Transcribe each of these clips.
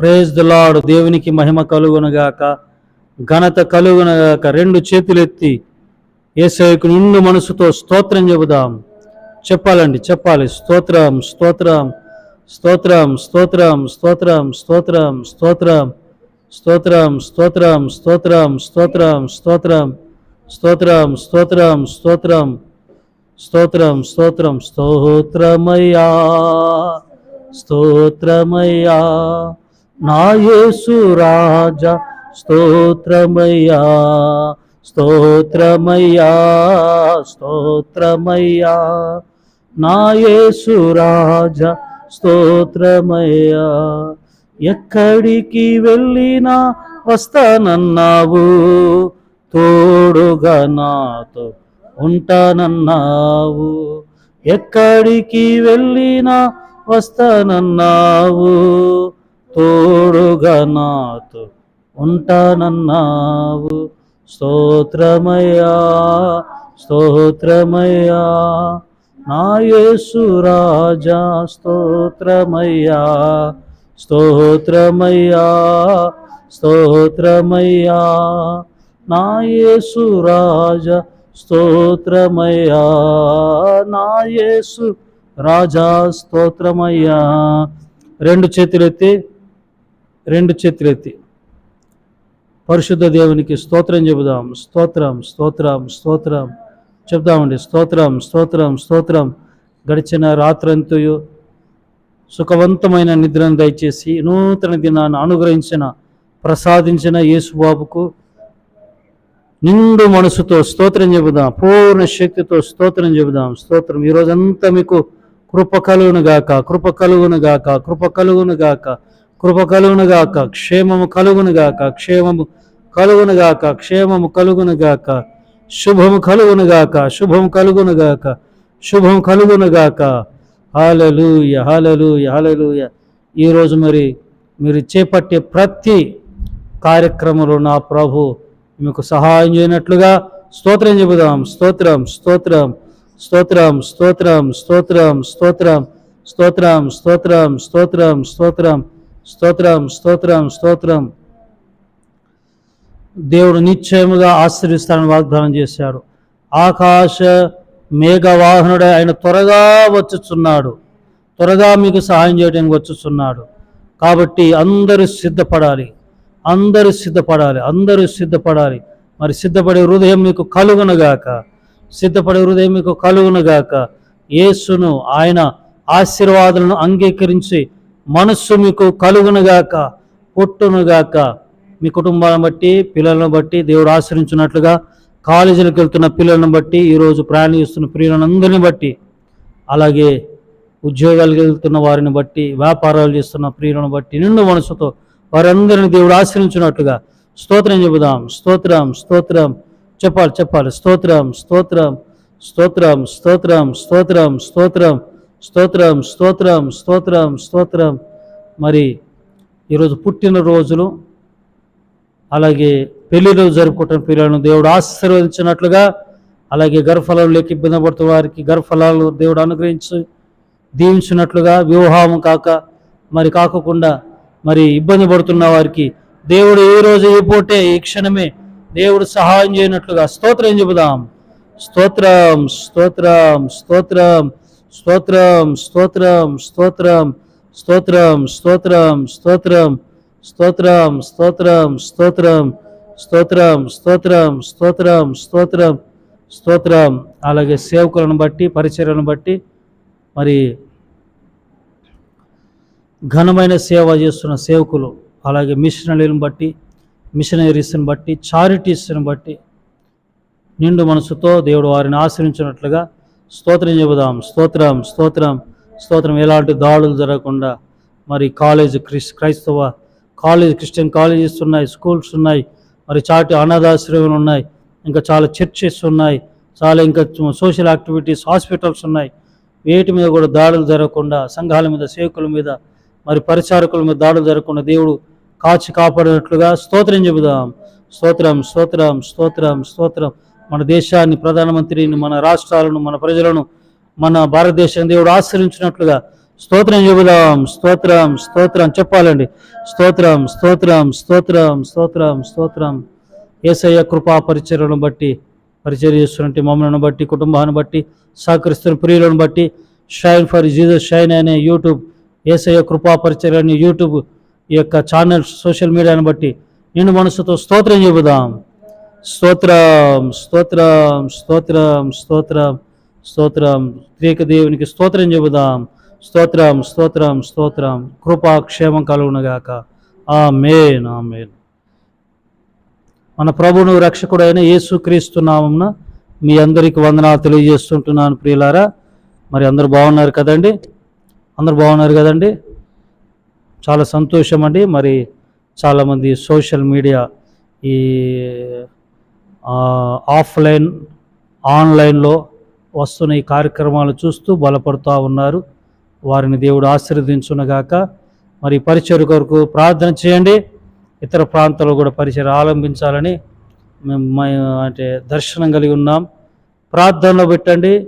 Praise the దేవునికి మహిమ కలుగునగాక ఘనత కలుగునగాక రెండు చేతులెత్తి ఏసైకు నిండు మనసుతో స్తోత్రం చెబుదాం చెప్పాలండి చెప్పాలి స్తోత్రం స్తోత్రం స్తోత్రం స్తోత్రం స్తోత్రం స్తోత్రం స్తోత్రం స్తోత్రం స్తోత్రం స్తోత్రం స్తోత్రం స్తోత్రం స్తోత్రం స్తోత్రం స్తోత్రం స్తోత్రం స్తోత్రం స్తోత్రమయ్యా స్తోత్రమయ్యా నా రాజా స్తోత్రమయ్యా స్తోత్రమయ్యా స్తోత్రమయ్యా. నా రాజా స్తోత్రమయ్యా ఎక్కడికి వెళ్ళినా వస్తానన్నావు తోడుగా నాతో ఉంటానన్నావు ఎక్కడికి వెళ్ళినా వస్తానన్నావు తోడుగా నాతో ఉంటానన్నావు. స్తోత్రమయ్యా స్తోత్రమయ్యా. నా యేసు రాజా స్తోత్రమయ్యా స్తోత్రమయ్యా స్తోత్రమయ్యా. నా యేసు రాజా స్తోత్రమయ్యా. నా యేసు రాజా స్తోత్రమయ్యా. రెండు చేతులెత్తి రెండు చేతులెత్తి పరిశుద్ధ దేవునికి స్తోత్రం చెబుదాం. స్తోత్రం స్తోత్రం స్తోత్రం. చెప్దామండి స్తోత్రం స్తోత్రం స్తోత్రం. గడిచిన రాత్రంతయు సుఖవంతమైన నిద్రను దయచేసి నూతన దినాన్ని అనుగ్రహించిన ప్రసాదించిన యేసుబాబుకు నిండు మనసుతో స్తోత్రం చెబుదాం. పూర్ణ శక్తితో స్తోత్రం చెబుదాం. స్తోత్రం. ఈ మీకు కృప కలుగును గాక కృప కలుగును గాక కృప కలుగును గాక. కృప కలుగునుగాక క్షేమము కలుగునుగాక క్షేమము కలుగునుగాక క్షేమము కలుగునుగాక శుభము కలుగునుగాక శుభం కలుగునుగాక శుభం కలుగునుగాక హాలలుయ హాలలుయ హాలలుయ ఈరోజు మరి మీరు చేపట్టే ప్రతి కార్యక్రమంలో నా ప్రభు మీకు సహాయం చేయనట్లుగా స్తోత్రం చెబుదాం. స్తోత్రం స్తోత్రం స్తోత్రం స్తోత్రం స్తోత్రం స్తోత్రం స్తోత్రం స్తోత్రం స్తోత్రం స్తోత్రం స్తోత్రం. స్తోత్రం స్తోత్రం దేవుడు నిశ్చయముగా ఆశ్రయిస్తానని వాగ్దానం చేశాడు. ఆకాశ మేఘవాహనుడే ఆయన త్వరగా వచ్చుచున్నాడు. త్వరగా మీకు సహాయం చేయడానికి వచ్చుచున్నాడు. కాబట్టి అందరూ సిద్ధపడాలి. అందరూ సిద్ధపడాలి. అందరూ సిద్ధపడాలి. మరి సిద్ధపడే హృదయం మీకు కలుగునగాక. సిద్ధపడే హృదయం మీకు కలుగునగాక. యేసును ఆయన ఆశీర్వాదాలను అంగీకరించి మనస్సు మీకు కలుగునుగాక పుట్టునుగాక మీ కుటుంబాలను బట్టి పిల్లలను బట్టి దేవుడు ఆశ్రయించినట్లుగా కాలేజీలకు వెళ్తున్న పిల్లలను బట్టి ఈరోజు ప్రయాణిస్తున్న ప్రియులందరిని బట్టి అలాగే ఉద్యోగాలకు వెళ్తున్న వారిని బట్టి వ్యాపారాలు చేస్తున్న ప్రియులను బట్టి నిండు మనసుతో వారందరిని దేవుడు ఆశ్రయించినట్లుగా స్తోత్రం చెబుదాం. స్తోత్రం స్తోత్రం. చెప్పాలి చెప్పాలి. స్తోత్రం స్తోత్రం స్తోత్రం స్తోత్రం స్తోత్రం స్తోత్రం స్తోత్రం. స్తోత్రం స్తోత్రం స్తోత్రం మరి ఈరోజు పుట్టినరోజులు అలాగే పెళ్ళి రోజు జరుపుకుంటున్న పిల్లలను దేవుడు ఆశీర్వదించినట్లుగా అలాగే గర్భఫలాలు లేక ఇబ్బంది పడుతున్న వారికి గర్భఫలాలు దేవుడు అనుగ్రహించి దీవించినట్లుగా వివాహం కాక మరి కాకుండా మరి ఇబ్బంది పడుతున్న వారికి దేవుడు ఏ రోజు ఏ పూటే ఈ క్షణమే దేవుడు సహాయం చేయనట్లుగా స్తోత్రం చెబుదాం. స్తోత్రం స్తోత్రం స్తోత్రం. స్తోత్రం స్తోత్రం స్తోత్రం స్తోత్రం స్తోత్రం స్తోత్రం స్తోత్రం స్తోత్రం స్తోత్రం స్తోత్రం స్తోత్రం స్తోత్రం స్తోత్రం స్తోత్రం అలాగే సేవకులను బట్టి పరిచర్యలను బట్టి మరి ఘనమైన సేవ చేస్తున్న సేవకులు అలాగే మిషనరీలను బట్టి మిషనరీస్ని బట్టి చారిటీస్ని బట్టి నిండు మనసుతో దేవుడు వారిని ఆశ్రయించినట్లుగా స్తోత్రం చెబుదాం స్తోత్రం స్తోత్రం స్తోత్రం. ఎలాంటి దాడులు జరగకుండా మరి కాలేజ్ క్రిస్ క్రైస్తవ కాలేజ్ క్రిస్టియన్ కాలేజెస్ ఉన్నాయి స్కూల్స్ ఉన్నాయి మరి చాటి అనాథాశ్రయాలు ఉన్నాయి ఇంకా చాలా చర్చెస్ ఉన్నాయి చాలా ఇంకా సోషల్ యాక్టివిటీస్ హాస్పిటల్స్ ఉన్నాయి. వేటి మీద కూడా దాడులు జరగకుండా సంఘాల మీద సేవకుల మీద మరి పరిచారకుల మీద దాడులు జరగకుండా దేవుడు కాచి కాపాడినట్లుగా స్తోత్రం చెబుదాం. స్తోత్రం స్తోత్రం స్తోత్రం స్తోత్రం. మన దేశాన్ని ప్రధానమంత్రిని మన రాష్ట్రాలను మన ప్రజలను మన భారతదేశం దేవుడు ఆశ్రయించినట్లుగా స్తోత్రం చెబుదాం. స్తోత్రం స్తోత్రం చెప్పాలండి. స్తోత్రం స్తోత్రం స్తోత్రం స్తోత్రం స్తోత్రం. ఏసయ్య కృపా పరిచర్యలను బట్టి పరిచయం చేస్తున్నట్టు మమ్మల్ని బట్టి కుటుంబాన్ని బట్టి సహకరిస్తున్న ప్రియులను బట్టి షైన్ ఫర్ జీజస్ షైన్ అనే యూట్యూబ్ ఏసయ్య కృపా పరిచర్య అనే యూట్యూబ్ ఈ యొక్క ఛానల్స్ సోషల్ మీడియాను బట్టి నిన్ను మనసుతో స్తోత్రం చెబుదాం. స్తోత్రం స్తోత్రం స్తోత్రం స్తోత్రం స్తోత్రం. త్రేక దేవునికి స్తోత్రం చెబుదాం. స్తోత్రం స్తోత్రం స్తోత్రం. కృపాక్షేమం కలుగునగాక ఆ మేన్ ఆ మేన్ మన ప్రభును రక్షకుడైన యేసుక్రీస్తు నామమున మీ అందరికి వందనాలు తెలియజేస్తుంటున్నాను ప్రియులారా. మరి అందరు బాగున్నారు కదండి? అందరు బాగున్నారు కదండి? చాలా సంతోషం అండి మరి చాలామంది సోషల్ మీడియా ఈ ఆఫ్లైన్ ఆన్లైన్లో వస్తున్న ఈ కార్యక్రమాలు చూస్తూ బలపడుతూ ఉన్నారు. వారిని దేవుడు ఆశీర్వదించునగాక. మరి పరిచయ కొరకు ప్రార్థన చేయండి. ఇతర ప్రాంతాల్లో కూడా పరిచయం ఆలంబించాలని మేము అంటే దర్శనం కలిగి ఉన్నాం. ప్రార్థనలో పెట్టండి.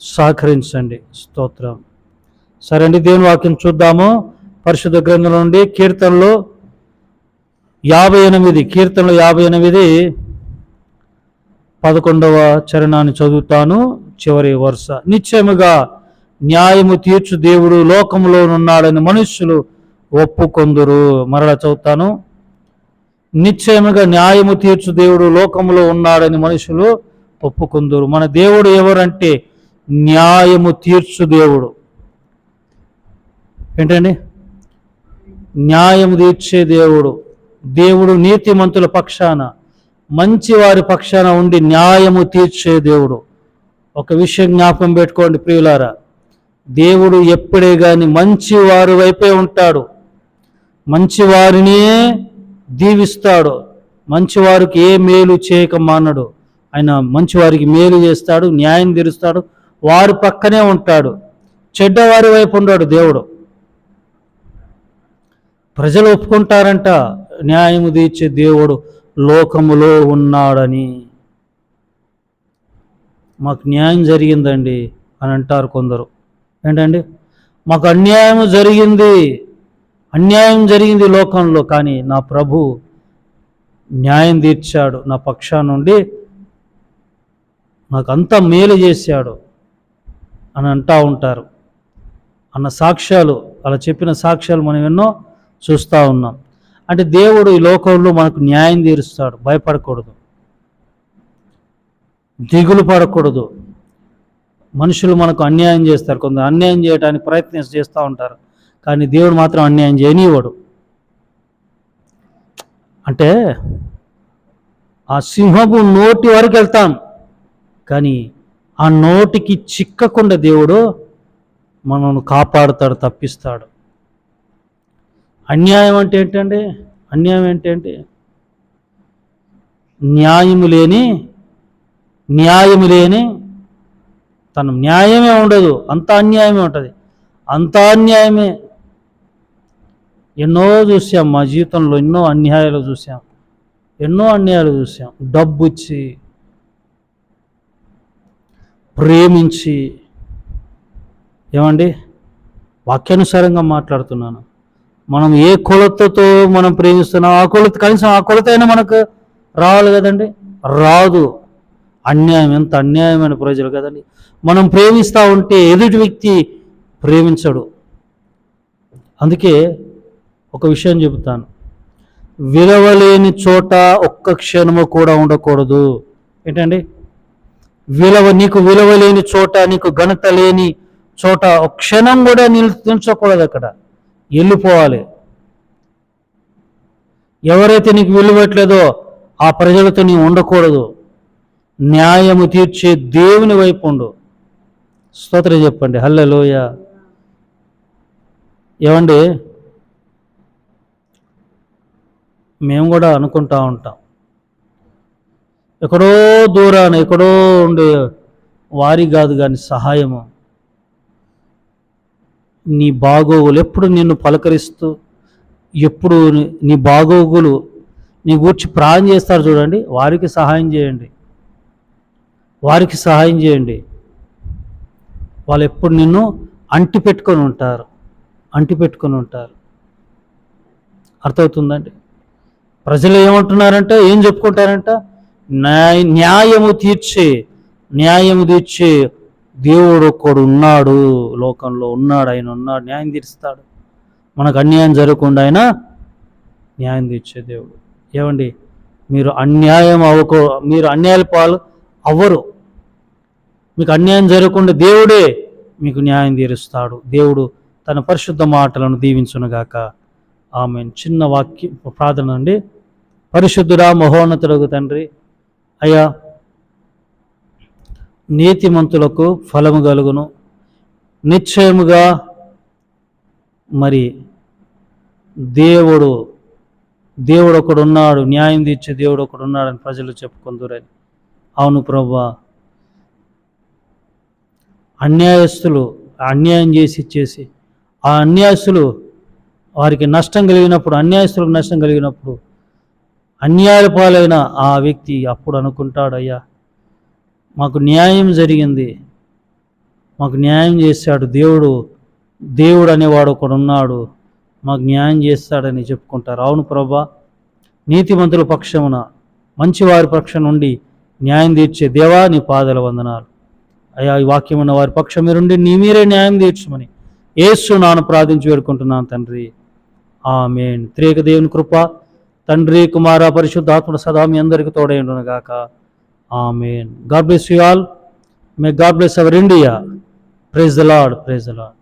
సహకరించండి. స్తోత్రం. సరే అండి దేవుని వాక్యం చూద్దాము. పరిశుద్ధ గ్రంథం నుండి కీర్తనలో యాభై ఎనిమిది కీర్తనలో యాభై ఎనిమిది. పదకొండవ చరణాన్ని చదువుతాను. చివరి వరుస. నిశ్చయముగా న్యాయము తీర్చు దేవుడు లోకములోనున్నాడని మనుష్యులు ఒప్పుకొందురు. మరలా చదువుతాను. నిశ్చయముగా న్యాయము తీర్చు దేవుడు లోకంలో ఉన్నాడని మనుషులు ఒప్పుకుందురు. మన దేవుడు ఎవరంటే న్యాయము తీర్చు దేవుడు. ఏంటండి? న్యాయము తీర్చే దేవుడు. దేవుడు నీతిమంతుల పక్షాన మంచి వారి పక్షాన ఉండి న్యాయము తీర్చే దేవుడు. ఒక విషయం జ్ఞాపకం పెట్టుకోండి ప్రియులారా. దేవుడు ఎప్పుడే కానీ మంచి వారి వైపే ఉంటాడు. మంచి వారినే దీవిస్తాడు. మంచివారికి ఏ మేలు చేయక మానడు. ఆయన మంచివారికి మేలు చేస్తాడు న్యాయం తీరుస్తాడు వారి పక్కనే ఉంటాడు. చెడ్డవారి వైపు ఉన్నాడు దేవుడు. ప్రజలు ఒప్పుకుంటారంట న్యాయము తీర్చే దేవుడు. లోకములో ఉన్నాడని. మాకు న్యాయం జరిగిందండి అని అంటారు కొందరు. ఏంటండి? మాకు అన్యాయం జరిగింది. అన్యాయం జరిగింది లోకంలో కానీ నా ప్రభు న్యాయం తీర్చాడు. నా పక్షా నుండి నాకు అంత మేలు చేశాడు అని అంటూ ఉంటారు. అన్న సాక్ష్యాలు అలా చెప్పిన సాక్ష్యాలు మనం ఎన్నో చూస్తూ ఉన్నాం. అంటే దేవుడు ఈ లోకంలో మనకు న్యాయం తీరుస్తాడు. భయపడకూడదు. దిగులు పడకూడదు. మనుషులు మనకు అన్యాయం చేస్తారు. కొందరు అన్యాయం చేయడానికి ప్రయత్నం చేస్తూ ఉంటారు. కానీ దేవుడు మాత్రం అన్యాయం చేయనివ్వడు. అంటే ఆ సింహపు నోటి వరకు వెళ్తాం కానీ ఆ నోటికి చిక్కకుండా దేవుడు మనల్ని కాపాడుతాడు తప్పిస్తాడు. అన్యాయం అంటే ఏంటండి? అన్యాయం ఏంటంటే న్యాయము లేని న్యాయము లేని తన న్యాయమే ఉండదు. అంత అన్యాయమే ఉంటుంది. అంత అన్యాయమే. ఎన్నో చూసాం మా జీవితంలో ఎన్నో అన్యాయాలు చూసాం. ఎన్నో అన్యాయాలు చూసాం. డబ్బు ఇచ్చి ప్రేమించి. ఏమండి? వాక్యానుసారంగా మాట్లాడుతున్నాను. మనం ఏ కొలతతో మనం ప్రేమిస్తున్నాం ఆ కొలత కనీసం ఆ కొలత అయినా మనకు రావాలి కదండి? రాదు. అన్యాయం ఎంత అన్యాయమైన ప్రజలు కదండి. మనం ప్రేమిస్తూ ఉంటే ఎదుటి వ్యక్తి ప్రేమించడు. అందుకే ఒక విషయం చెబుతాను. విలువలేని చోట ఒక్క క్షణము కూడా ఉండకూడదు. ఏంటండి? విలువ నీకు విలువలేని చోట నీకు ఘనత లేని చోట ఒక క్షణం కూడా నిల్ నిల్చోకూడదు అక్కడ. వెళ్ళిపోవాలి. ఎవరైతే నీకు విలువట్లేదో ఆ ప్రజలతో నీ ఉండకూడదు. న్యాయము తీర్చే దేవుని వైపు ఉండు. స్తోత్ర చెప్పండి. హల్లెలోయ. ఏమండి? మేము కూడా అనుకుంటా ఉంటాం. ఎక్కడో దూరాన ఎక్కడో ఉండే వారి కాదు కానీ సహాయము. నీ బాగోగులు ఎప్పుడు నిన్ను పలకరిస్తూ ఎప్పుడు నీ- బాగోగులు నీ గూర్చి ప్రాణం చేస్తారు చూడండి వారికి సహాయం చేయండి. వారికి సహాయం చేయండి. వాళ్ళు ఎప్పుడు నిన్ను అంటి పెట్టుకొని ఉంటారు అంటి పెట్టుకొని ఉంటారు. అర్థమవుతుందండి? ప్రజలు ఏమంటున్నారంటే ఏం చెప్పుకుంటారంట? న్యాయ న్యాయము తీర్చే న్యాయము తీర్చే దేవుడు ఒక్కడు ఉన్నాడు లోకంలో ఉన్నాడు ఆయన ఉన్నాడు న్యాయం తీరుస్తాడు. మనకు అన్యాయం జరగకుండా ఆయన న్యాయం తీర్చే దేవుడు. ఏమండి? మీరు అన్యాయం అవ్వకో మీరు అన్యాయాల పాలు అవ్వరు. మీకు అన్యాయం జరగకుండా దేవుడే మీకు న్యాయం తీరుస్తాడు. దేవుడు తన పరిశుద్ధ మాటలను దీవించునుగాక. ఆమె చిన్న వాక్య ప్రార్థన అండి. పరిశుద్ధుడా మహోన్నతుడు తండ్రి అయ్యా నీతిమంతులకు ఫలము కలుగును. నిశ్చయముగా మరి దేవుడు దేవుడు ఒకడున్నాడు న్యాయం తీర్చే దేవుడు ఒకడున్నాడని ప్రజలు చెప్పుకుందరని. అవును ప్రభా. అన్యాయస్తులు అన్యాయం చేసి ఇచ్చేసి ఆ అన్యాయస్తులు వారికి నష్టం కలిగినప్పుడు అన్యాయస్తులకు నష్టం కలిగినప్పుడు అన్యాయ పాలైన ఆ వ్యక్తి అప్పుడు అనుకుంటాడయ్యా. మాకు న్యాయం జరిగింది. మాకు న్యాయం చేశాడు దేవుడు. దేవుడు అనేవాడు ఒకడు ఉన్నాడు. మాకు న్యాయం చేస్తాడని చెప్పుకుంటారు. అవును ప్రభా నీతిమంతుల పక్షమున మంచివారి పక్షం నుండి న్యాయం తీర్చే దేవా నీ పాదల వందనాలు. అయ్యా ఈ వాక్యం ఉన్న వారి పక్షం మీరుండి నీ మీరే న్యాయం తీర్చమని ఏసు నాను ప్రార్థించి వేడుకుంటున్నాను తండ్రి. ఆమెన్. త్రేక దేవుని కృప తండ్రి కుమార పరిశుద్ధాత్మ సదా మీ అందరికి తోడైండును గాక Amen. God bless you all. May God bless our India. Praise the Lord. Praise the Lord.